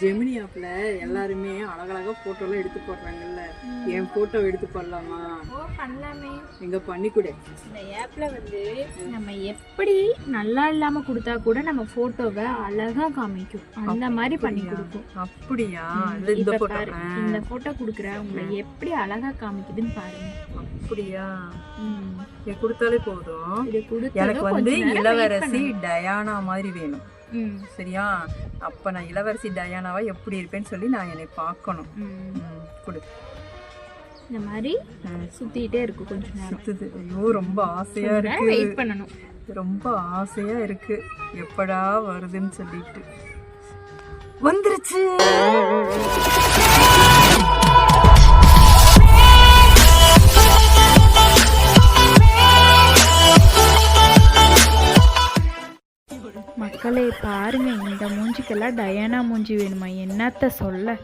ஜெமினி ஆப்ல எல்லாருமே அழகழகா போட்டோ எல்லாம் எடுத்து போடுறாங்கல்ல. என் போட்டோ எடுத்து போடலாமா? பண்ணலாமே. எங்க பண்ணி கொடு. இந்த ஆப்ல வந்து நம்ம எப்படி நல்லா இல்லாம கொடுத்தா கூட நம்ம போட்டோவை அழகா காமிக்கும். அந்த மாதிரி பண்ணி கொடுக்கும். அப்படியா? இந்த போட்டோ இந்த போட்டோ குடுக்குற உங்களை எப்படி அழகா காமிக்குதுன்னு பாருங்க. அப்படியா. இது கொடுத்தாலே போதும். எனக்கு வந்து இளவரசி. டயானா மாதிரி வேணும். சரியா? அப்ப நான் இளவரசி டயானாவா எப்படி இருப்பேன்னு சொல்லி நான் என்னை பார்க்கணும். கொடு. இந்த மாதிரி. சுத்திட்டே இருக்கும் கொஞ்ச நேரம். சுத்துது. ஐயோ ரொம்ப ஆசையா நேரம் வெயிட் இருக்கு பண்ணணும். ரொம்ப ஆசையா இருக்கு. எப்படா வருதுன்னு சொல்லிட்டு. வந்துருச்சு. மக்களே பாருங்க இந்த மூஞ்சிக்கெல்லாம் டயானா மூஞ்சி வேணுமா? என்னத்த சொல்ல?